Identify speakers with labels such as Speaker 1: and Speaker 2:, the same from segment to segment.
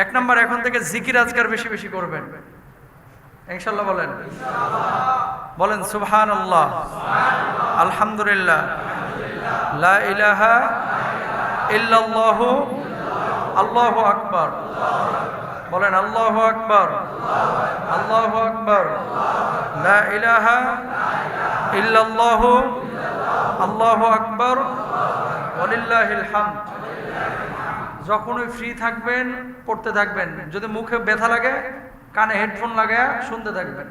Speaker 1: এক নম্বর, এখন থেকে জিকির আজকার বেশি বেশি করবেন। ইনশাল্লাহ বলেন। বলেন সুবহান আল্লাহ আলহামদুলিল্লাহ। লা ইলাহা ইল্লাল্লাহু। আল্লাহু আকবার। বলেন, আল্লাহ আকবার। আল্লাহ আকবার। লা ইলাহা ইল্লাল্লাহু। আল্লাহু আকবার। ওয়ালিল্লাহিল হামদ। যখনই ফ্রি থাকবেন, পড়তে থাকবেন। যদি মুখে ব্যথা লাগে, কানে হেডফোন লাগায় শুনতে থাকবেন।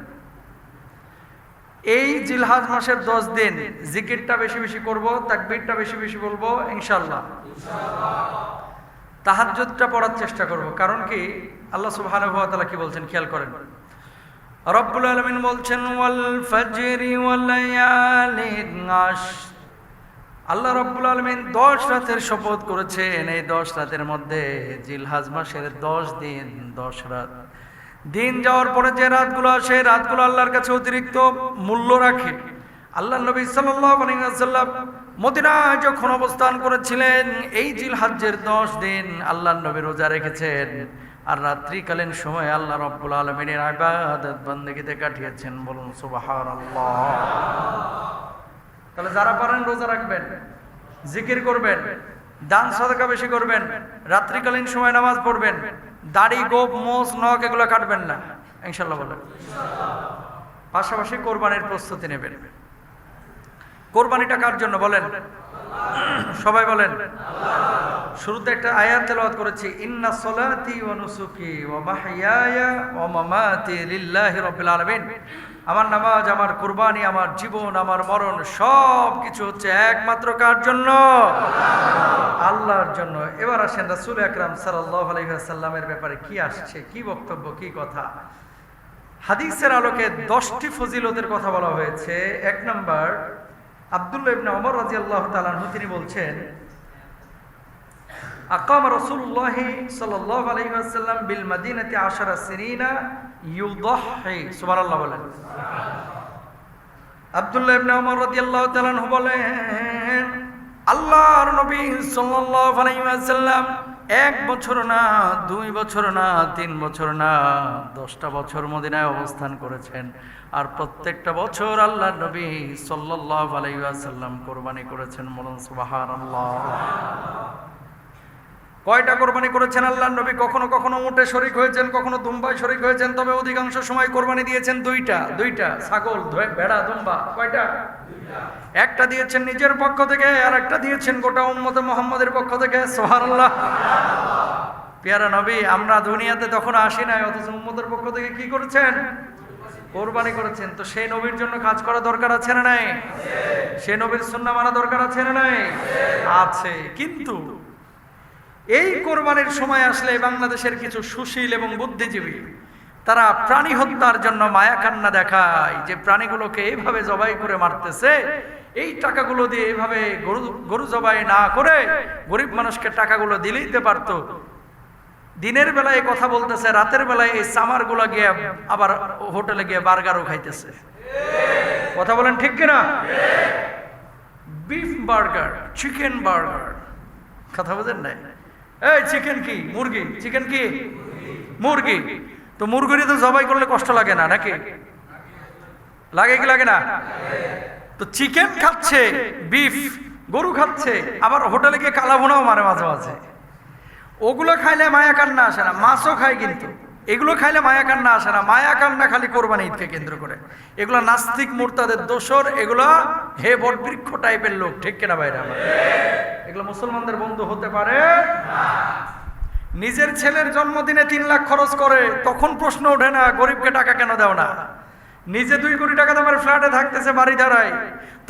Speaker 1: এই জিলহাজ মাসের দশ দিন জিকিরটা বেশি বেশি করব, তাকবীরটা বেশি বেশি বলব ইনশাল্লাহ তাহাজ্জুদটা পড়ার চেষ্টা করব। কারণ কি? আল্লাহ সুবহানাহু ওয়া কি বলছেন? খেয়াল করেন। রব্বুল আলমিন বলছেন, ওয়াল ফাজরি ওয়াল আশর আল্লাহ রব্বুল আলমিন দশ রাতের শপথ করেছেন। এই দশ রাতের মধ্যে জিলহাজ মাসের দশ দিন, দশ রাত। দিন যাওয়ার পরে যে রাতগুলো আসে, রাতগুলো আল্লাহর কাছে অতিরিক্ত মূল্য রাখে। আল্লাহ নবী সাল্লাম মদিনায় যখন অবস্থান করেছিলেন, এই জিল জিলহাজ্জের দশ দিন আল্লাহ নবী রোজা রেখেছেন। আর রাত্রিকালীন সময় আল্লাহ রব্বুল আলমিনের আবাদত বন্দগিতে কাটিয়েছেন। বলুন সুবাহ তাহলে যারা পারেন রোজা রাখবেন, জিকির করবেন, দান সদকা বেশি করবেন, রাত্রিকালীন সময় নামাজ পড়বেন, দাড়ি, গোপ মোষ নখ এগুলো কাটবেন না। ইনশাল্লাহ বলেন। পাশাপাশি কোরবানির প্রস্তুতি নেবেন। কোরবানিটা কার জন্য বলেন? সবাই বলেন। শুরুতে একটা আয়াত তেলাওয়াত করেছি, ইন্না সলাতি ওয়া নুসুকি ওয়া মাহইয়ায়া ওয়া মামাতি লিল্লাহি রাব্বিল আলামিন। আমার নামাজ, আমার কুরবানি, আমার জীবন, আমার মরণ সব কিছু হচ্ছে একমাত্র কার জন্য? আল্লাহর জন্য। এবার আসেন রাসূল আকরাম সাল্লাল্লাহু আলাইহি ওয়াসাল্লামের ব্যাপারে কি আসছে, কি বক্তব্য, কি কথা? হাদিসের আলোকে দশটি ফজিলতের কথা বলা হয়েছে। এক নম্বর আব্দুল্লাহ ইবনে ওমর রাদিয়াল্লাহু তাআলা আনহু, তিনি বলছেন, আকাম রাসূলুল্লাহ সাল্লাল্লাহু আলাইহি ওয়াসাল্লাম বিল মাদিনাতি আশারা সিনিনা ইউদাহি সুবহানাল্লাহ বলেন। আব্দুল্লাহ ইবনে ওমর রাদিয়াল্লাহু তাআলা আনহু বলেন, আল্লাহর নবী সাল্লাল্লাহু আলাইহি ওয়াসাল্লাম এক বছর না, দুই বছর না, তিন বছর না, দশটা বছর মদিনায় অবস্থান করেছেন। আর প্রত্যেকটা বছর আল্লাহ নবী সাল্লাহ আলাইসাল্লাম কোরবানি করেছেন বলুন সুবহানাল্লাহ। কয়টা কোরবানি করেছেন আল্লাহ নবী? কখনো কখনো উঠে শরিক হয়েছেন, কখনো দুম্বায় শরিক হয়েছেন, তবে অধিকাংশ সময় কোরবানি দিয়েছেন দুইটা দুইটা, ছাগল ভেড়া, দুম্বা, কয়টা? একটা দিয়েছেন নিজের পক্ষ থেকে আর একটা দিয়েছেন গোটা উম্মত মোহাম্মদের পক্ষ থেকে সোহারাল্লাহ পেয়ারা নবী, আমরা দুনিয়াতে তখন আসি নাই, অথচ উম্মতের পক্ষ থেকে কি করেছেন? কোরবানি করেছেন। তো সেই নবীর জন্য কাজ করা দরকার আছে না নাই? সেই নবীর সুন্নাহ মানা দরকার আছে না নাই? আছে। কিন্তু এই কোরবানির সময় আসলে বাংলাদেশের কিছু সুশীল এবং বুদ্ধিজীবী তারা প্রাণী হত্যার জন্য মায়া কান্না দেখায়। যে প্রাণীগুলোকে এইভাবে জবাই করে মারতেছে এই টাকাগুলো দিয়ে এইভাবে গরু গরু জবাই না করে গরিব মানুষকে টাকাগুলো দিলেই দিতে পারতো। দিনের বেলায় কথা বলতেছে রাতের বেলায় এই চামারগুলো গিয়ে আবার হোটেলে গিয়ে বার্গারও খাইতেছে। কথা বলেন ঠিক কিনা? Beef burger chicken burger. কথা বোঝেন নাই? এই চিকেন কি? মুরগি। চিকেন কি? মুরগি। তো মুরগির তো জবাই করলে কষ্ট লাগে না, নাকি? লাগে কি লাগে না? তো চিকেন খাচ্ছে বিফ গরু খাচ্ছে, আবার হোটেলে গিয়ে কালা ভুনাও মারে মাঝে মাঝে। ওগুলো খাইলে মায়া কান্না আসে না, মাছও খায় কিন্তু। এগুলো খাইলে মায়া কান্না আসে না। মায়া কান্না খালি কোরবানি ঈদকে কেন্দ্র করে। এগুলো নাস্তিক, মুরতাদের দোসর এগুলো হে বটবৃক্ষ টাইপের লোক, ঠিক কিনা বাইরে আমার এগুলো মুসলমানদের বন্ধু হতে পারে? নিজের ছেলের জন্মদিনে তিন লাখ খরচ করে, তখন প্রশ্ন ওঠে না, গরিবকে টাকা কেন দেও না? নিজে দুই কোটি টাকা দামের ফ্ল্যাটে থাকতেছে বাড়ি দাঁড়ায়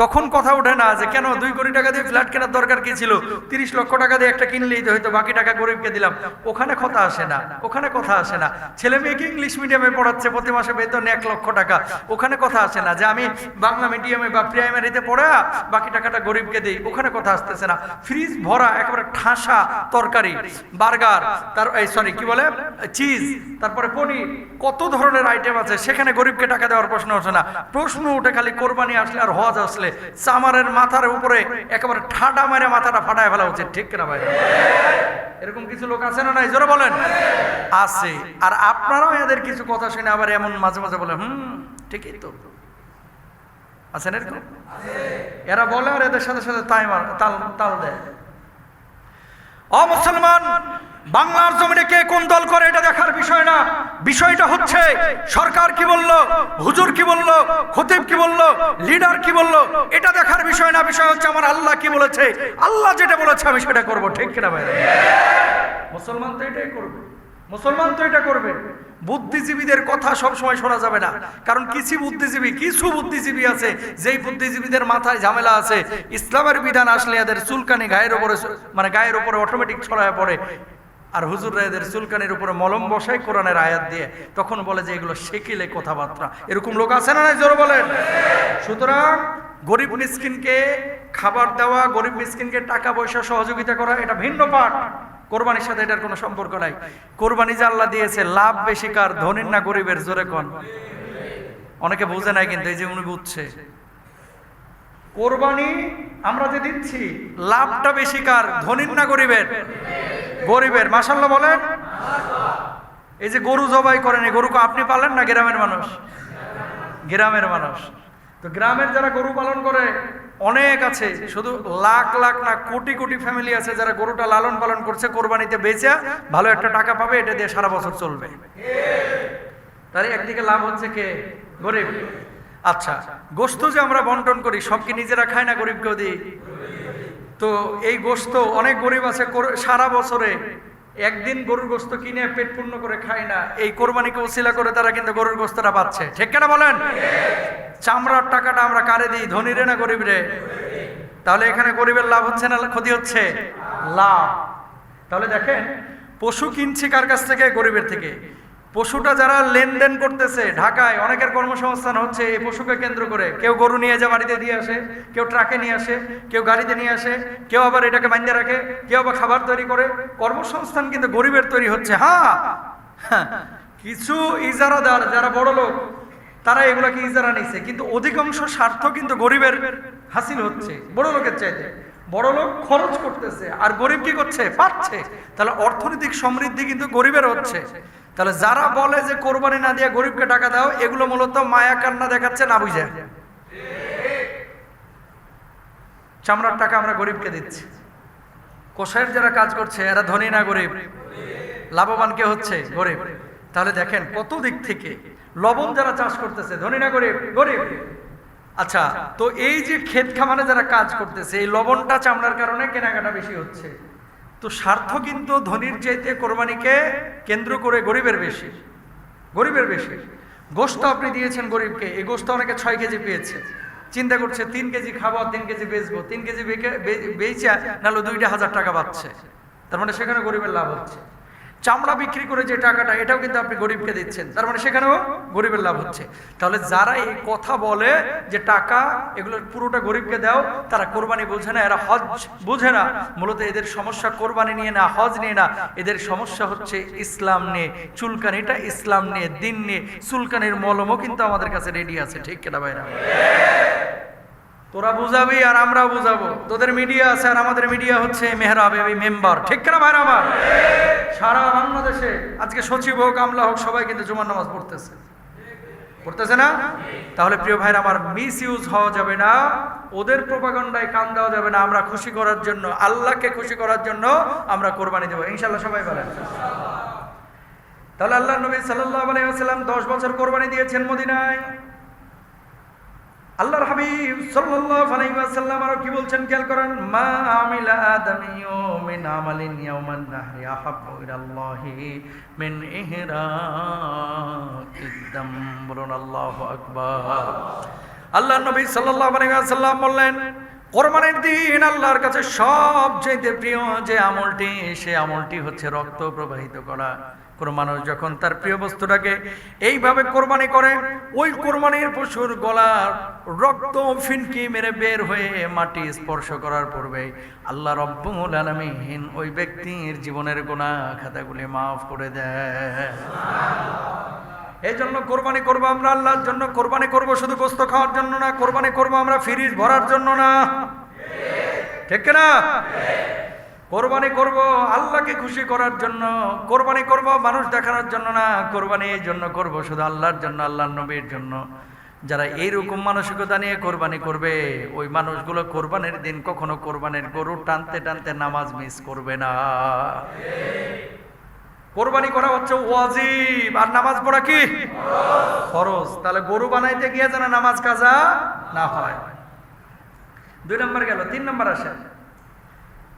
Speaker 1: তখন কথা ওঠে না যে কেন দুই কোটি টাকা দিয়ে ফ্ল্যাট কেনার দরকার কি ছিল? তিরিশ লক্ষ টাকা দিয়ে একটা কিনলেই তো হয়তো বাকি টাকা গরিবকে দিলাম। ওখানে কথা আসে না, ওখানে কথা আসে না। ছেলে মেয়েকে ইংলিশ মিডিয়ামে পড়াচ্ছে, প্রতি মাসে বেতন এক লক্ষ টাকা। ওখানে কথা আসে না যে আমি বাংলা মিডিয়ামে বা প্রাইমারিতে পড়া, বাকি টাকাটা গরিবকে দিই। ওখানে কথা আসতেছে না। ফ্রিজ ভরা, একেবারে ঠাসা তরকারি, বার্গার, তার এই সরি কি বলে? চিজ, তারপরে পনির, কত ধরনের আইটেম আছে? সেখানে গরিবকে টাকা দেওয়ার প্রশ্ন ওঠে না। প্রশ্ন উঠে খালি কোরবানি আসলে আর হজ আসলে। চামারের মাথার উপরে একেবারে ঠাডা মেরে মাথাটা ফাটায় ফেলা উচিত ঠিক কিনা ভাই? এরকম কিছু লোক আছে না নাই? জোরে বলেন। আছে। আর আপনারাও এদের কিছু কথা শুনে আবার এমন মাঝে মাঝে বলে হুম ঠিকই তো। আছেন এরকম? এরা বলে আর এদের সাথে সাথে তাই তাল তাল দেয়। অ মুসলমান বাংলার জমিনে কে কোন দল করে এটা দেখার বিষয় না। বিষয়টা হচ্ছে, সরকার কি বলল, হুজুর কি বলল, খতিব কি বলল, লিডার কি বলল, এটা দেখার বিষয় না। বিষয় হচ্ছে আমার আল্লাহ কি বলেছে। আল্লাহ যেটা বলেছে, আমি সেটা করব। ঠিক কিনা ভাই? মুসলমান তো এটাই করবে। মুসলমান তো এটা করবে। বুদ্ধিজীবীদের কথা সব সময় শোনা যাবে না। কারণ কিছু বুদ্ধিজীবী কিছু বুদ্ধিজীবী আছে, যেই বুদ্ধিজীবীদের মাথায় ঝামেলা আছে, ইসলামের বিধান আসলে এদের চুলকানি গায়ের উপরে মানে গায়ের উপরে অটোমেটিক ছড়ায় পড়ে। আর হুজুর এদের চুলকানির উপরে মলম বসায় কোরআনের আয়াত দিয়ে। তখন বলে যে এগুলো শেকিলে কথাবার্তা। এরকম লোক আছে না জোর বলেন। সুতরাং গরিব মিসকিনকে খাবার দেওয়া, গরিব মিসকিনকে টাকা পয়সা সহযোগিতা করা, এটা ভিন্ন পাঠ। কোরবানির সাথে এটার কোনো সম্পর্ক নাই। কোরবানি যে আল্লাহ দিয়েছে, লাভ বেশি কার, ধনীর না গরিবের? জোরে কন। অনেকে বুঝে নাই কিন্তু এই যে উনি বুঝছে। কোরবানি আমরা যে দিচ্ছি, লাভটা বেশি কার, ধনীর না গরিবের? গরিবের। মাসাল্লাহ বলেন। এই যে গরু জবাই করেন, এই গরুকে আপনি পালেন না গ্রামের মানুষ? গ্রামের মানুষ। তো গ্রামের যারা গরু পালন করে অনেক আছে, শুধু লাখ লাখ না কোটি কোটি ফ্যামিলি আছে যারা গরুটা লালন পালন করছে, কোরবানিতে বেচে, ভালো একটা টাকা পাবে, এটা দিয়ে সারা বছর চলবে। তাহলে একদিকে লাভ হচ্ছে কে? গরিব। আচ্ছা গোস্ত যে আমরা বন্টন করি, সব কি নিজেরা খায় না গরিবকেও দিই? তো এই গোস্ত অনেক গরিব আছে সারা বছরে একদিন গরুর গোস্ত কিনে পেট পূর্ণ করে খায় না, এই কোরবানিকে ওসিলা করে তারা কিন্তু গরুর গোস্তটা পাচ্ছে। ঠিক কেনা বলেন? চামড়ার টাকাটা আমরা কারে দিই? ধনী রে না গরিব রে তাহলে এখানে গরিবের লাভ হচ্ছে না, ক্ষতি হচ্ছে? লাভ। তাহলে দেখেন, পশু কিনছি কার কাছ থেকে? গরিবের থেকে। পশুটা যারা লেনদেন করতেছে ঢাকায় অনেকের কর্মসংস্থান হচ্ছে এই পশুকে কেন্দ্র করে। কেউ গরু নিয়ে যা বাড়িতে দিয়ে আসে কেউ ট্রাকে নিয়ে আসে কেউ গাড়িতে নিয়ে আসে কেউ আবার এটাকে বান্ধে রাখে কেউ আবার খাবার তৈরি করে। কর্মসংস্থান কিন্তু গরিবের তৈরি হচ্ছে হ্যাঁ? হ্যাঁ, কিছু ইজারাদার যারা বড় লোক তারা এগুলাকে ইজারা নিছে কিন্তু অধিকাংশ স্বার্থ কিন্তু গরিবের হাসিল হচ্ছে বড় লোকের চাইতে। বড় লোক খরচ করতেছে আর গরিব কি করছে? পাচ্ছে। তাহলে অর্থনৈতিক সমৃদ্ধি কিন্তু গরিবের হচ্ছে। তাহলে যারা বলে যে কোরবানি না দিয়ে গরিবকে টাকা দাও, এগুলো মূলত মায়া কান্না দেখাচ্ছে না বুঝে? চামড়ার টাকা আমরা গরিবকে দিচ্ছি। কোষায়ের যারা কাজ করছে, এরা ধনী না গরিব? লাভবান কে হচ্ছে? গরিব। তাহলে দেখেন কত দিক থেকে লবণ যারা চাষ করতেছে, ধনী না গরিব? গরিব। আচ্ছা তো এই যে ক্ষেত খামারে যারা কাজ করতেছে, এই লবণটা চামড়ার কারণে কেনাকাটা বেশি হচ্ছে। তো স্বার্থ কিন্তু ধনির চাইতে কোরবানিকে কেন্দ্র করে গরিবের বেশি গরিবের বেশি। গোস্ত আপনি দিয়েছেন গরিবকে, এই গোস্ত অনেকে ছয় কেজি পেয়েছে। চিন্তা করছে, তিন কেজি খাব তিন কেজি বেচবো। তিন কেজি বেচা নাহলে দুইটা হাজার টাকা পাচ্ছে তার মানে সেখানে গরিবের লাভ হচ্ছে। চামড়া বিক্রি করে যে টাকাটা, এটাও কিন্তু আপনি গরিবকে দিচ্ছেন। তার মানে সেখানেও গরিবের লাভ হচ্ছে। তাহলে যারা এই কথা বলে যে টাকা, এগুলো পুরোটা গরিবকে দাও, তারা কোরবানি বোঝে না, এরা হজ বোঝে না। মূলত এদের সমস্যা কোরবানি নিয়ে না, হজ নিয়ে না। এদের সমস্যা হচ্ছে ইসলাম নিয়ে চুলকানিটা ইসলাম নিয়ে, দিন নিয়ে। চুলকানির মলমও কিন্তু আমাদের কাছে রেডি আছে, ঠিক কেনা ভাইরা? তোরা বুঝাবি আর আমরাও বুঝাবো। তোদের মিডিয়া আছে আর আমাদের মিডিয়া হচ্ছে মেহরাব মেম্বার, ঠিক কেনা ভাইরা আমার? সারা বাংলাদেশে আজকে সচিব হোক, আমলা হোক, সবাই কিন্তু জুমার নামাজ পড়তেছে। পড়তেছে না? তাহলে প্রিয় ভাইরা, আমার মিস ইউজ হওয়া যাবে না, ওদের প্রোপাগন্ডায় কান দেওয়া যাবে না, আমরা খুশি করার জন্য, আল্লাহকে খুশি করার জন্য আমরা কোরবানি দেবো। ইনশাল্লাহ সবাই বলেন। তাহলে আল্লাহ নবী সাল্লাম দশ ওয়াসাল্লাম 10 বছর কোরবানি দিয়েছেন মদিনায়। আল্লাহর হাবিব সাল্লাল্লাহু আলাইহি ওয়াসাল্লাম আর কি বলছেন খেয়াল করেন? মা আমিলা আদামিয়ু মিন আমালিন ইয়াওমান নাহরি আহাব্বু ইলাল্লাহি মিন ইহরাকিদ্দাম বলুন আল্লাহু আকবার। আল্লাহর নবী সাল্লাল্লাহু আলাইহি ওয়াসাল্লাম বললেন, কোরবানির দিন আল্লাহর কাছে সবচেয়ে প্রিয় যে আমলটি, সে আমলটি হচ্ছে রক্ত প্রবাহিত করা। কোনো মানুষ যখন তার প্রিয় বস্তুটাকে এইভাবে কোরবানি করে, ওই কোরবানির পশুর গলার রক্ত ফিনকি মেরে বের হয়ে মাটি স্পর্শ করার পূর্বে আল্লাহ রব্বুল আলমিন ওই ব্যক্তির জীবনের গোনা খাতাগুলি মাফ করে দেয় এই জন্য কোরবানি করব আমরা আল্লাহর জন্য, কোরবানি করব শুধু গোস্ত খাওয়ার জন্য না, কোরবানি করব আমরা ফ্রিজ ভরার জন্য না। ঠিক না কোরবানি করব, আল্লাহকে খুশি করার জন্য, কোরবানি করব, মানুষ দেখানোর জন্য না, কোরবানি এই জন্য করব, শুধু আল্লাহর জন্য, আল্লাহর নবীর জন্য। যারা এইরকম মানসিকতা নিয়ে কোরবানি করবে, ওই মানুষগুলো কোরবানির দিন কখনো কোরবানির গরু টানতে টানতে নামাজ মিস করবে না। কোরবানি করা হচ্ছে ওয়াজিব, আর নামাজ পড়া কি? খরচ তাহলে গরু বানাইতে গিয়ে যেন নামাজ কাজা না হয়। দুই নম্বর গেল, তিন নম্বর আসে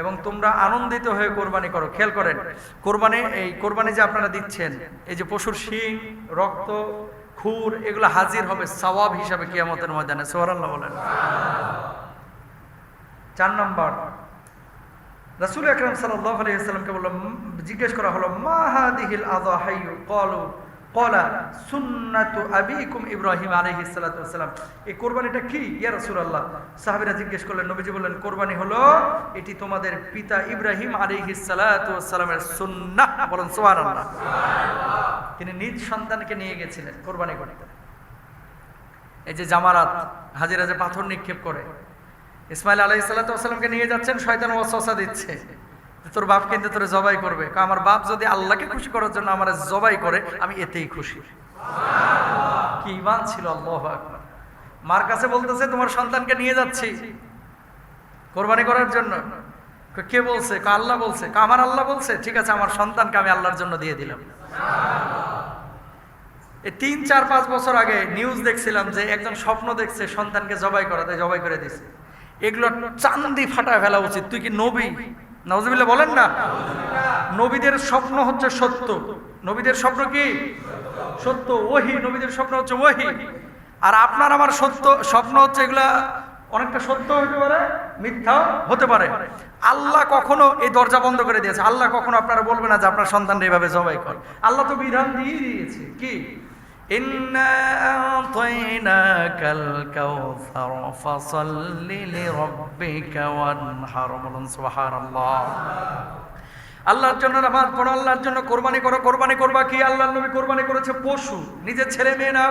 Speaker 1: এবং তোমরা আনন্দিত হয়ে কোরবানি করো। খেয়াল করেন, কোরবানি, এই কোরবানি যে আপনারা দিচ্ছেন, এই যে পশুর শিং, রক্ত, খুর, এগুলো হাজির হবে সওয়াব হিসাবে কিয়ামতের ময়দানে। সোহারাল্লাহ বলেন। চার নম্বর, রাসূল আকরাম সাল্লাল্লাহু আলাইহি ওয়াসাল্লামকে বলল জিজ্ঞেস করা হলো, মা হাদিহিল আযাহাইয়ু ক্বালু এই কোরবানিটা কি? জিজ্ঞেস করলেন বললেন, কোরবানি হলো এটি তোমাদের পিতা ইব্রাহিম সুন্নাহ। বলেন তিনি নিজ সন্তানকে নিয়ে গেছিলেন কোরবানি করতে। এই যে জামারাত, হাজিরা যে পাথর নিক্ষেপ করে, ইসমাইল আলাই সাল্লাতামকে নিয়ে যাচ্ছেন, শয়তান ওয়াসওয়াসা দিচ্ছে। তোর বাপ কিন্তু তোরে জবাই করবে। আমার বাপ যদি আল্লাহকে খুশি করার জন্য আমার জবাই করে, আমি এতেই খুশি। কি ইমান ছিল, আল্লাহ মার কাছে বলতেছে, তোমার সন্তানকে নিয়ে যাচ্ছি। কোরবানি করার জন্য। কে বলছে? কা, আল্লাহ বলছে। কা, আমার আল্লাহ বলছে? ঠিক আছে, আমার সন্তানকে আমি আল্লাহর জন্য দিয়ে দিলাম। এই তিন, চার, পাঁচ বছর আগে নিউজ দেখছিলাম যে একজন স্বপ্ন দেখছে, সন্তানকে জবাই করা, তাই জবাই করে দিছে। এগুলো চান্দি ফাটা ফেলা উচিত। তুই কি নবী? নজবিল্লা বলেন না। নবীদের স্বপ্ন হচ্ছে সত্য। নবীদের স্বপ্ন কি? সত্য। ওহি। নবীদের স্বপ্ন হচ্ছে ওহি। আর আপনার আমার সত্য স্বপ্ন হচ্ছে এগুলা অনেকটা সত্য হতে পারে, মিথ্যা হতে পারে। আল্লাহ কখনো এই দরজা বন্ধ করে দিয়েছে। আল্লাহ কখনো আপনারা বলবে না যে আপনার সন্তান এইভাবে জবাই কর। আল্লাহ তো বিধান দিয়ে দিয়েছে। কি? إنا أعطيناك الكوثر فصل لربك وانحر বলুন سبحان الله আল্লাহর জন্য নামাজ পড়ো আল্লাহর জন্য কোরবানি করো কোরবানি করবা কি আল্লাহর নবী কোরবানি করেছে পশু নিজের ছেলে মেয়ে না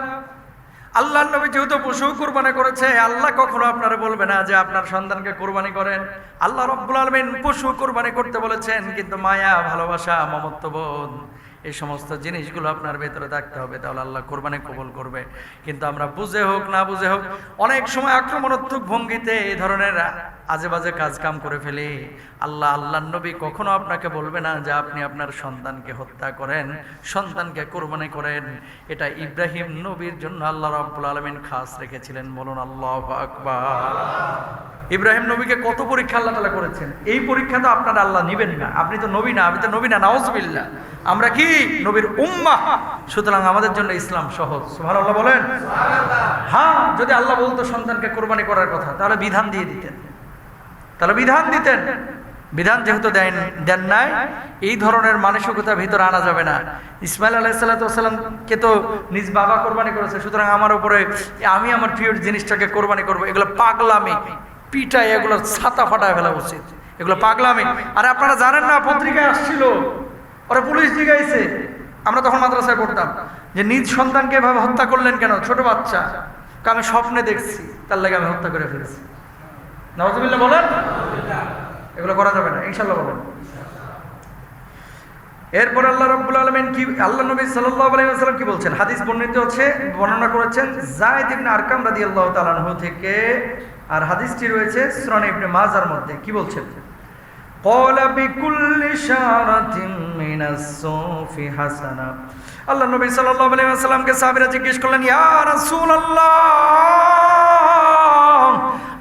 Speaker 1: আল্লাহর নবী যেহেতু পশু কোরবানি করেছে আল্লাহ কখনো আপনারা বলবে না যে আপনার সন্তানকে কোরবানি করেন আল্লাহ রব্বুল আলমিন পশু কোরবানি করতে বলেছেন কিন্তু মায়া ভালোবাসা মমত্ববোধ এই সমস্ত জিনিসগুলো আপনার ভেতরে থাকতে হবে, তাহলে আল্লাহ কোরবানি কবল করবে। কিন্তু আমরা বুঝে হোক, না বুঝে হোক, অনেক সময় আক্রমণাত্মক ভঙ্গিতে এই ধরনের আজে বাজে কাজ কাম করে ফেলি। আল্লাহ আল্লাহ নবী কখনো আপনাকে বলবে না যে আপনি আপনার সন্তানকে হত্যা করেন সন্তানকে কোরবানি করেন। এটা ইব্রাহিম নবীর জন্য আল্লাহ রাব্বুল আলমিন খাস রেখেছিলেন। বলুন আল্লাহ আকবার। ইব্রাহিম নবীকে কত পরীক্ষা আল্লাহ তালা করেছেন? এই পরীক্ষা তো আপনার আল্লাহ নিবেন না। আপনি তো নবী না আমি তো নবী না নাওজবিল্লা আমরা কি? নবীর উম্মা সুতরাং আমাদের জন্য ইসলাম সহজ। সুভান আল্লাহ বলেন হ্যাঁ যদি আল্লাহ বলতো সন্তানকে কোরবানি করার কথা তাহলে বিধান দিয়ে দিতেন। তাহলে বিধান দিতেন। বিধান যেহেতু দেন দেন নাই, এই ধরনের মানসিকতা ভিতরে আনা যাবে না। ইসমাইল আলাইসাল্লামকে তো নিজ বাবা কোরবানি করেছে, সুতরাং আমার উপরে আমি আমার প্রিয় জিনিসটাকে কোরবানি করব। এগুলো পাগলামি। পিটাই এগুলো ছাতা ফাটায় ফেলা উচিত। এগুলো পাগলামি। আর আপনারা জানেন না, পত্রিকায় আসছিল। ওরা পুলিশ জিগাইছে। আমরা তখন মাদ্রাসায় পড়তাম। যে নিজ সন্তানকে এভাবে হত্যা করলেন কেন? ছোট বাচ্চা। আমি স্বপ্নে দেখছি, তার লাগে আমি হত্যা করে ফেলেছি। বলেন? এগুলো করা যাবে না ইনশাল্লাহ বলেন। এরপর আল্লাহ রব্বুল আলমেন কি, আল্লাহ নবী সাল্লাহ কি বলছেন? হাদিস বর্ণিত হচ্ছে, বর্ণনা করেছেন জায়দ ইবনে আরকাম রাদি আল্লাহ তালানহ থেকে, আর হাদিসটি রয়েছে ইবনে মাজার মধ্যে, কি বলছেন? আল্লাহ নবী সাল্লাহ আলাইসাল্লামকে সাবিরা জিজ্ঞেস করলেন রাসূলুল্লাহ!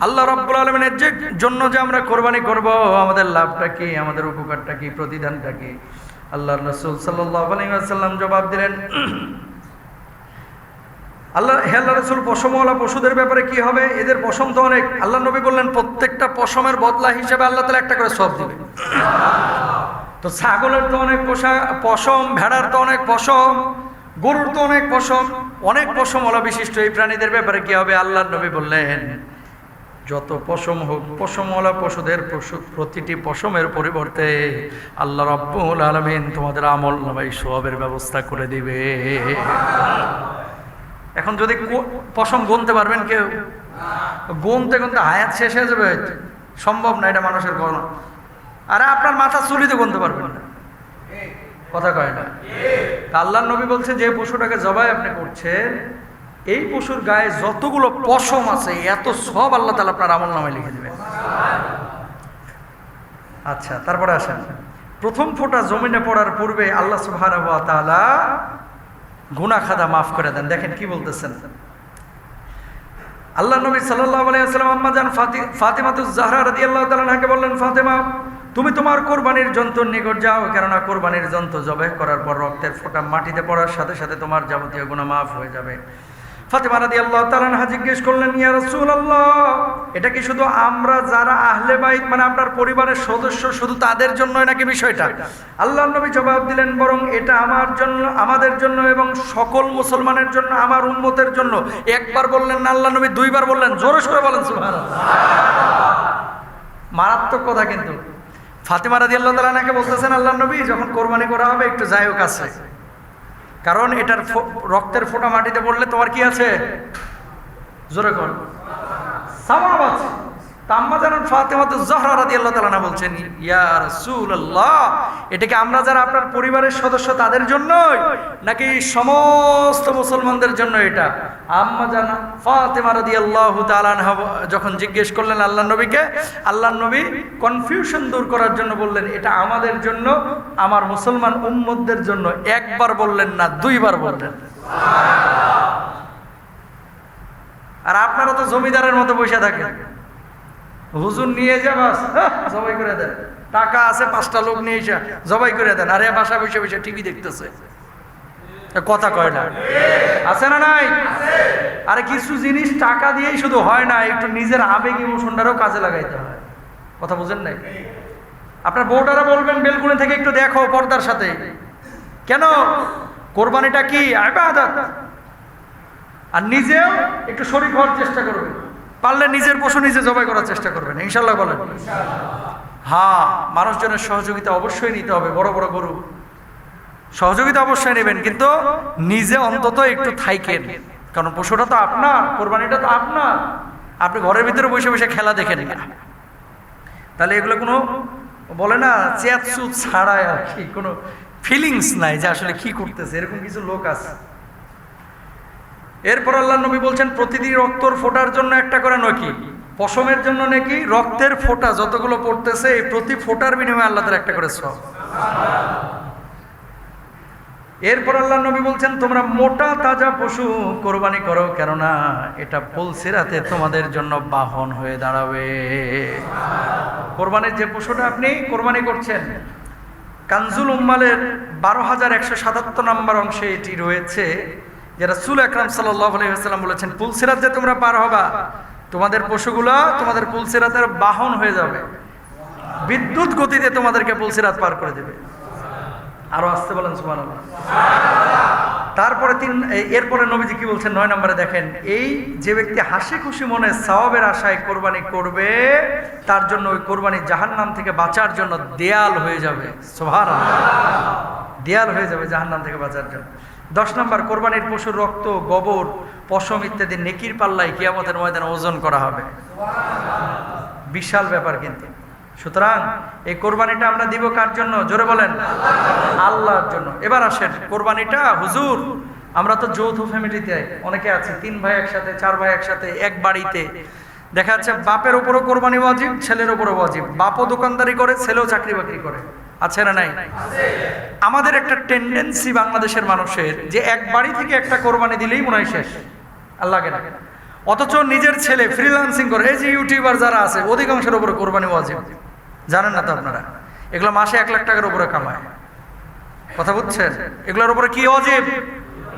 Speaker 1: আল্লাহ রাব্বুল আলামিনের যে জন্য যে আমরা কোরবানি করব, আমাদের লাভটা কি? আমাদের উপকারটা কি? প্রতিদানটা কি? আল্লাহর রাসূল ওয়াসাল্লাম জবাব দিলেন, আল্লাহ, হে আল্লাহ রসুল, পশমওয়ালা পশুদের ব্যাপারে কি হবে? এদের পশম তো অনেক। আল্লাহ নবী বললেন, প্রত্যেকটা পশমের বদলা হিসেবে আল্লাহ তালা একটা করে সব দিবে তো ছাগলের তো অনেক পোষা, পশম, ভেড়ার তো অনেক পশম, গরুর তো অনেক পশম। অনেক পশমওয়ালা বিশিষ্ট এই প্রাণীদের ব্যাপারে কি হবে? আল্লাহ নবী বললেন যত পশম হোক, পশমওয়ালা পশুদের পশু, প্রতিটি পশমের পরিবর্তে আল্লাহ রব্বুল আলমিন তোমাদের আমল নামাই সবের ব্যবস্থা করে দিবে। এখন যদি পশম গুনতে পারবেন কেউ? গুনতে গুনতে হায়াত শেষ হয়ে যাবে। সম্ভব না, এটা মানুষের গণনা আরে আপনার মাথা চুলিতে গুনতে পারবেন না। কথা কয় না? তা আল্লাহর নবী বলছে, যে পশুটাকে জবাই আপনি করছেন এই পশুর গায়ে যতগুলো পশম আছে, এত সব আল্লাহ তালা আপনার আমল নামে লিখে দেবে আচ্ছা তারপরে আসেন। প্রথম ফোঁটা জমিনে পড়ার পূর্বে আল্লাহ সুবহানাহু গুনা খাদা মাফ করে দেন। দেখেন কি বলতেছেন। আল্লাহ নবী আলাইহি আম্মা ফাতি- ফাতিমাতুজ জাহরা রাদিয়াল্লাহু তাআলা আনহাকে বললেন, ফাতেমা, তুমি তোমার কোরবানির জন্তুর নিকট যাও, কেননা কোরবানির জন্তু জবাই করার পর রক্তের ফোঁটা মাটিতে পড়ার সাথে সাথে তোমার যাবতীয় গুণা মাফ হয়ে যাবে। আনহা জিজ্ঞেস করলেন, ইয়া রাসূলুল্লাহ, এটা কি শুধু আমরা যারা মানে আপনার পরিবারের সদস্য, শুধু তাদের নাকি বিষয়টা? আল্লাহ নবী জবাব দিলেন, বরং এটা আমার জন্য, আমাদের জন্য এবং সকল মুসলমানের জন্য, আমার উম্মতের জন্য। একবার বললেন না আল্লাহ নবী দুইবার বললেন জোরে সোরে বলেন মারাত্মক কথা কিন্তু। ফাতেমা রাদিয়াল্লাহু তাআলা নাকি বলতেছেন আল্লাহ নবী, যখন কোরবানি করা হবে, একটু যাই হোক আছে। কারণ এটার রক্তের ফোঁটা মাটিতে পড়লে তোমার কি আছে? জোরে কর। সামাব আছে। বলছেন এটা কি আমরা আপনার পরিবারের সদস্য তাদের জন্যই? নাকি সমস্ত মুসলমানদের জন্য এটা? আম্মা জানা যখন জিজ্ঞেস করলেন আল্লাহ নবীকে আল্লাহ নবী কনফিউশন দূর করার জন্য বললেন, এটা আমাদের জন্য, আমার মুসলমান উম্মতদের জন্য একবার বললেন না, দুইবার বললেন। আর আপনারা তো জমিদারের মতো বসে থাকেন। হুজুর নিয়ে যা বাস। হ্যাঁ, জবাই করে দেন। টাকা আছে পাঁচটা লোক নিয়ে এসে জবাই করে দেন। আরে বাসা বসে বসে টিভি দেখতেছে। কথা কয় না। আছে না নাই? আরে কিছু জিনিস টাকা দিয়েই শুধু হয় না একটু নিজের আবেগ ইমোশনটারও কাজে লাগাইতে হয়। কথা বুঝেন নাই? আপনার বউটারা বলবেন বেলকুনি থেকে একটু দেখো পর্দার সাথে। কেন? কোরবানিটা কি? আর নিজেও একটু শরীর হওয়ার চেষ্টা করবেন। পারলে নিজের পশু নিজে জবাই করার চেষ্টা করবেন ইনশাল্লাহ বলেন। হ্যাঁ মানুষজনের সহযোগিতা অবশ্যই নিতে হবে, বড় বড় গরু। সহযোগিতা অবশ্যই নেবেন, কিন্তু নিজে অন্তত একটু থাইকেন। কারণ পশুটা তো আপনার, কোরবানিটা তো আপনার। আপনি ঘরের ভিতরে বসে বসে খেলা দেখেন না। তাহলে এগুলো কোনো বলে না চেয়াচু ছাড়ায় আর কি, কোনো ফিলিংস নাই যে আসলে কি করতেছে, এরকম কিছু লোক আছে। এরপর আল্লাহ নবী বলছেন প্রতিটি রক্তর ফোটার জন্য একটা করে নকি পশমের জন্য নাকি, রক্তের ফোঁটা যতগুলো পড়তেছে, এই প্রতি ফোটার বিনিময়ে আল্লাহ তার একটা করে সব। এরপর আল্লাহ নবী বলছেন, তোমরা মোটা তাজা পশু কোরবানি করো, কেননা এটা ফুলসিরাতে তোমাদের জন্য বাহন হয়ে দাঁড়াবে। কোরবানির যে পশুটা আপনি কোরবানি করছেন, কানজুল উম্মালের বারো হাজার একশো সাতাত্তর নম্বর অংশে এটি রয়েছে। যারা সুল আকরাম সাল্লাম বলেছেন পুলসিরাত যে তোমরা পার হবা, তোমাদের পশুগুলা তোমাদের পুলসিরাতের বাহন হয়ে যাবে। বিদ্যুৎ গতিতে তোমাদেরকে পুলসিরাত পার করে দেবে। আরও আসতে বলেন সুমান তারপরে তিন এরপরে নবীজি কি বলছেন, নয় নম্বরে দেখেন, এই যে ব্যক্তি হাসি খুশি মনে সওয়াবের আশায় কোরবানি করবে, তার জন্য ওই কোরবানি জাহান্নাম থেকে বাঁচার জন্য দেয়াল হয়ে যাবে। সোহার দেয়াল হয়ে যাবে জাহান্নাম থেকে বাঁচার জন্য। দশ নম্বর, কোরবানির পশুর রক্ত, গোবর, পশম ইত্যাদি নেকির পাল্লায় কিয়ামতের ময়দানে ওজন করা হবে। বিশাল ব্যাপার কিন্তু। সুতরাং এই কোরবানিটা আমরা দিব কার জন্য? জোরে বলেন। আল্লাহর জন্য। এবার আসেন, কোরবানিটা, হুজুর, আমরা তো যৌথ ফ্যামিলিতে, অনেকে আছি, তিন ভাই একসাথে, চার ভাই একসাথে, এক বাড়িতে। দেখা যাচ্ছে বাপের উপরও কোরবানি ওয়াজিব, ছেলের উপরও ওয়াজিব। বাপও দোকানদারি করে, ছেলেও চাকরি বাকরি করে। আছে না নাই? আমাদের একটা টেন্ডেন্সি বাংলাদেশের মানুষের যে এক বাড়ি থেকে একটা কোরবানি দিলেই মনে হয় শেষ। আল্লাহ না। অথচ নিজের ছেলে ফ্রিল্যান্সিং করে, এই যে ইউটিউবার যারা আছে, অধিকাংশের উপরে কোরবানি ওয়াজিব জানেন না তো আপনারা? এগুলো মাসে এক লাখ টাকার উপরে কামায়। কথা বুঝছেন? এগুলোর উপরে কি অজীব?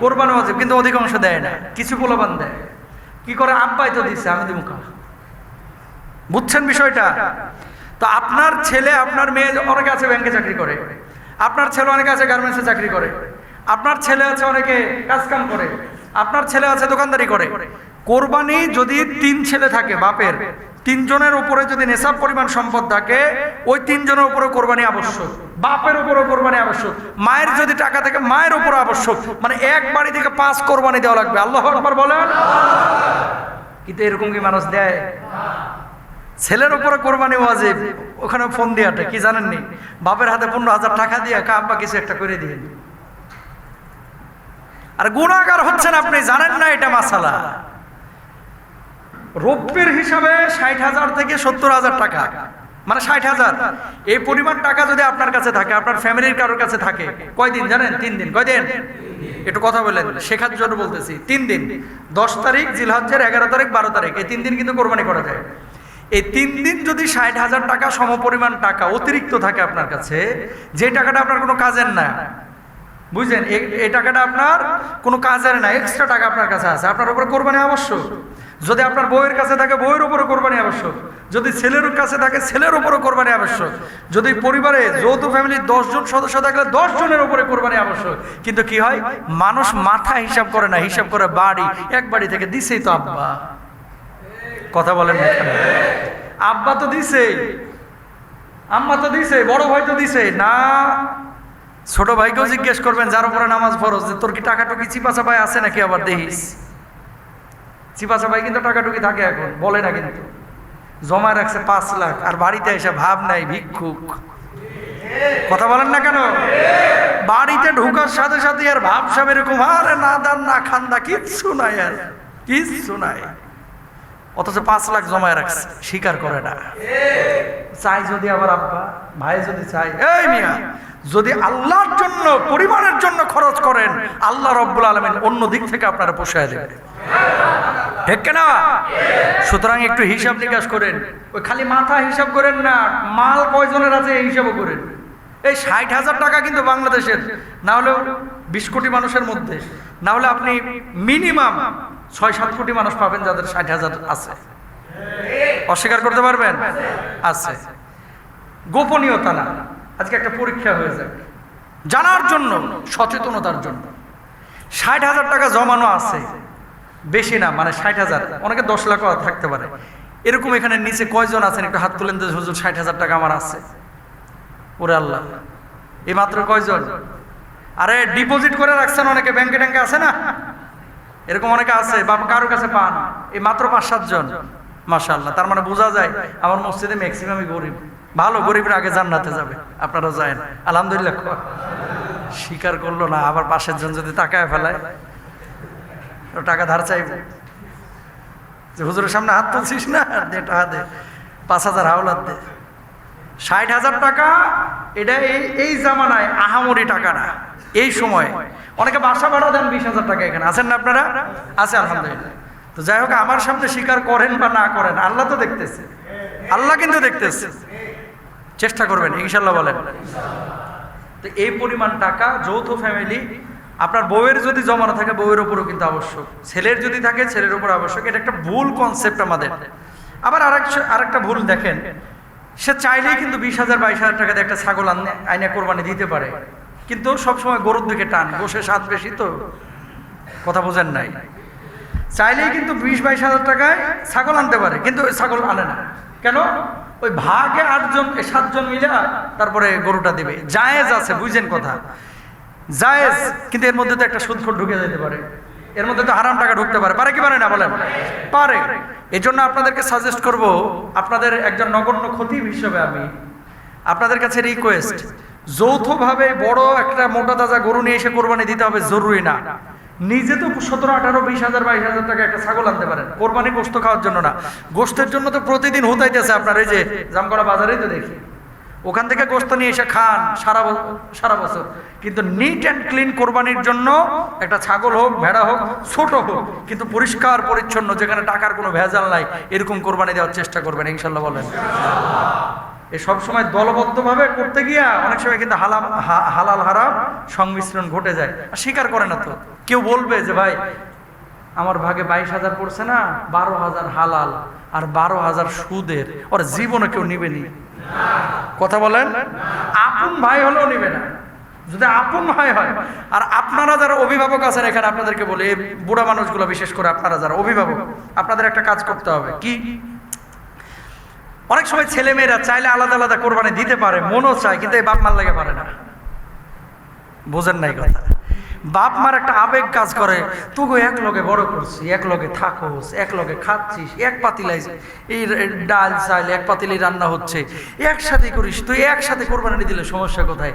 Speaker 1: কোরবানি অজীব, কিন্তু অধিকাংশ দেয় না। কিছু পোলাবান দেয়। কি করে? আব্বাই তো দিচ্ছে আমি দিব বুঝছেন বিষয়টা? তো আপনার ছেলে, আপনার মেয়ে অনেকে আছে ব্যাংকে চাকরি করে। আপনার ছেলে অনেকে আছে গার্মেন্টসে চাকরি করে। আপনার ছেলে আছে অনেকে কাজকাম করে। আপনার ছেলে আছে দোকানদারি করে। কোরবানি যদি তিন ছেলে থাকে, বাপের, তিনজনের উপরে যদি নেশাব পরিমাণ সম্পদ থাকে, ওই তিনজনের উপরে কোরবানি আবশ্যক। বাপের উপরে কোরবানি আবশ্যক। মায়ের যদি টাকা থাকে, মায়ের উপর আবশ্যক। মানে এক বাড়ি থেকে পাঁচ কোরবানি দেওয়া লাগবে। আল্লাহ বলেন। কিন্তু এরকম কি মানুষ দেয়? ছেলের উপরে কোরবানি ওয়াজিব ওখানে ফোন দিয়াটা, কি জানেননি? বাপের হাতে পনেরো হাজার টাকা দিয়ে কাব্বা কিছু একটা করে দিয়ে আর গুণাগার হচ্ছেন আপনি, জানেন না এটা মাসালা। রৌপ্যের হিসাবে ষাট হাজার থেকে সত্তর হাজার টাকা। মানে ষাট হাজার। এই পরিমাণ টাকা যদি আপনার কাছে থাকে, আপনার ফ্যামিলির কারোর কাছে থাকে, কয়দিন জানেন? তিন দিন। কয়দিন একটু কথা বলেন, শেখার জন্য বলতেছি, তিন দিন। দশ তারিখ জিলহজ্জের এগারো তারিখ, বারো তারিখ। এই তিন দিন কিন্তু কোরবানি করা যায়। এই তিন দিন যদি ষাট হাজার টাকা সমপরিমাণ টাকা অতিরিক্ত থাকে আপনার কাছে, যে টাকাটা আপনার কোনো কাজের না। বুঝলেন? এই টাকাটা আপনার কোনো কাজের না এক্সট্রা টাকা আপনার কাছে আছে। আপনার উপরে কোরবানি আবশ্যক। যদি আপনার বউয়ের কাছে থাকে, বউয়ের উপরে কোরবানি আবশ্যক। যদি ছেলের কাছে থাকে, ছেলের উপরে কোরবানি আবশ্যক। যদি পরিবারে যৌথ ফ্যামিলির দশজন সদস্য থাকলে দশ জনের উপরে কোরবানি আবশ্যক। কিন্তু কি হয়? মানুষ মাথা হিসাব করে না, হিসাব করে বাড়ি। এক বাড়ি থেকে দিছেই তো আব্বা। কথা বলেন? আব্বা তো দিছে, আম্মা তো দিছে, বড় ভাই তো দিছে। না, ছোট ভাইকেও জিজ্ঞেস করবেন, যার উপরে নামাজ ফরজ, যে তোর কি টাকাটুকি চিপাচা ভাই আছে নাকি আবার দেখিস? চিপাচা ভাই কিন্তু টাকাটুকি থাকে এখন, বলে না কিন্তু। জমা রাখছে পাঁচ লাখ, আর বাড়িতে এসে ভাব নাই, ভিক্ষুক। কথা বলেন না কেন? বাড়িতে ঢুকার সাথে সাথে আর ভাব সাহেব এরকম, আরে না দান, না খান্দা কিচ্ছু নাই আর, কিচ্ছু নাই। অথচ পাঁচ লাখ জমায় রাখছে। স্বীকার করে না। চাই যদি আবার আব্বা, ভাই যদি চাই। এই মিয়া, যদি আল্লাহর জন্য, পরিবারের জন্য খরচ করেন, আল্লাহ রব্বুল আলমেন অন্য দিক থেকে আপনারা পোষায় দেবেন না সুতরাং একটু হিসাব নিকাশ করেন। ওই খালি মাথা হিসাব করেন না, মাল কয়জনের আছে এই হিসাবও করেন। এই ষাট হাজার টাকা কিন্তু বাংলাদেশের। না হলেও বিশ কোটি মানুষের মধ্যে। না হলে আপনি মিনিমাম ছয় সাত কোটি মানুষ পাবেন যাদের ষাট হাজার আছে। অস্বীকার করতে পারবেন? আছে। গোপনীয়তা না। আজকে একটা পরীক্ষা হয়ে যাবে জানার জন্য, সচেতনতার জন্য। ষাট হাজার টাকা জমানো আছে। বেশি না মানে ষাট হাজার। অনেকে দশ লাখ থাকতে পারে। এরকম এখানে নিচে কয়জন আছেন? একটু হাত তুলেন তো, হুজুর, ষাট হাজার টাকা আমার আছে। ওরে আল্লাহ। এই মাত্র কয়জন? আরে ডিপোজিট করে রাখছেন অনেকে। ব্যাংকে ট্যাঙ্কে আছে না? এরকম অনেকে আছে বা কারোর কাছে পান এই মাত্র পাঁচ সাতজন মাশাআল্লাহ, তার মানে বোঝা যায় আমার মসজিদে ম্যাক্সিমামই গরিব। ভালো গরিবের আগে জান্নাতে যাবে, আপনারা যায় আলহামদুলিল্লাহ, স্বীকার করল না, আবার পাশের জন যদি টাকায় ফেলায় টাকা ধার চাইব। যে হুজুরের সামনে হাত তুলছিস না দে টাকা দে, পাঁচ হাজার হাওলাত দে। ষাট হাজার টাকা, এটা এই এই জামানায় আহামরি টাকা না। এই সময় অনেকে বাসা ভাড়া দেন বিশ হাজার টাকা এখানে। আছেন না আপনারা? আছে, আলহামদুলিল্লাহ। তো যাই হোক, আমার সামনে স্বীকার করেন বা না করেন, আল্লাহ তো দেখতেছে। আল্লাহ কিন্তু দেখতেছে। চেষ্টা করবেন ইনশাল্লাহ বলেন। তো এই পরিমাণ টাকা, যৌথ ফ্যামিলি, আপনার বউয়ের যদি জমানো থাকে, বউয়ের উপরও কিন্তু আবশ্যক। ছেলের যদি থাকে, ছেলের উপর আবশ্যক। এটা একটা ভুল কনসেপ্ট আমাদের। আবার আরেক আরেকটা ভুল দেখেন। সে চাইলেই কিন্তু বিশ হাজার, বাইশ হাজার টাকা দিয়ে একটা ছাগল আনে আইনে কোরবানি দিতে পারে। কিন্তু সবসময় গরুর দিকে টান, বসে স্বাদ বেশি তো, কথা বোঝেন নাই। চাইলেই কিন্তু বিশ বাইশ হাজার টাকায় ছাগল আনতে পারে, কিন্তু ওই ছাগল আনে না। কেন? ওই ভাগে আটজন সাতজন মিলে তারপরে গরুটা দেবে। জায়েজ আছে, বুঝেন কথা। জায়েজ, কিন্তু এর মধ্যে তো একটা সুদখোর ঢুকে যেতে পারে। এর মধ্যে তো হারাম টাকা ঢুকতে পারে। পারে কি পারে না, বলেন? পারে। এই জন্য আপনাদেরকে সাজেস্ট করব, আপনাদের একজন নগণ্য খতিব হিসেবে আমি, আপনাদের কাছে রিকোয়েস্ট যৌথভাবে বড় একটা মোটা তাজা গরু নিয়ে এসে কোরবানি দিতে হবে, জরুরি না। নিজে তো সতেরো, আঠারো, বিশ হাজার, বাইশ হাজার টাকা একটা ছাগল আনতে পারেন। কোরবানি গোস্ত খাওয়ার জন্য না। গোস্তের জন্য তো প্রতিদিন হতাইতেছে আপনার, এই যে জামকড়া বাজারেই তো দেখি। ওখান থেকে গোস্ত নিয়ে এসে খান সারা সারা বছর। কিন্তু নিট অ্যান্ড ক্লিন কোরবানির জন্য একটা ছাগল হোক, ভেড়া হোক, ছোট হোক, কিন্তু পরিষ্কার, পরিচ্ছন্ন, যেখানে টাকার কোনো ভেজাল নাই, এরকম কোরবানি দেওয়ার চেষ্টা করবেন, ইনশাল্লাহ বলেন। এ সব সময় দলবদ্ধভাবে করতে গিয়া অনেক সময় কিন্তু হালাম হালাল হারাম সংমিশ্রণ ঘটে যায়। আর স্বীকার করে না তো। কেউ বলবে যে, ভাই, আমার ভাগে বাইশ হাজার পড়ছে না, বারো হাজার হালাল আর বারো হাজার সুদের। ওর জীবনে কেউ নিবে নি। কথা বলেন? আপন ভাই হলেও নিবে না। যদি আপন হয় হয়, আর আপনারা যারা অভিভাবক আছেন এখানে আপনাদেরকে বলি বুড়া মানুষগুলো বিশেষ করে আপনারা যারা অভিভাবক, আপনাদের একটা কাজ করতে হবে। কি? অনেক সময় ছেলে মেয়েরা চাইলে আলাদা আলাদা কোরবানি দিতে পারে, মনও চায়, কিন্তু এই বাপ মার লাগে পারে না। বোঝেন নাই কথা? বাপ মার একটা আবেগ কাজ করে, তুগো এক লগে বড় করছি, এক লগে থাকোস, এক লগে খাচ্ছিস, এক পাতিলাই এই ডাল চাইলে এক পাতিলি রান্না হচ্ছে, একসাথে করিস, তুই একসাথে কোরবানি দিলে সমস্যা কোথায়?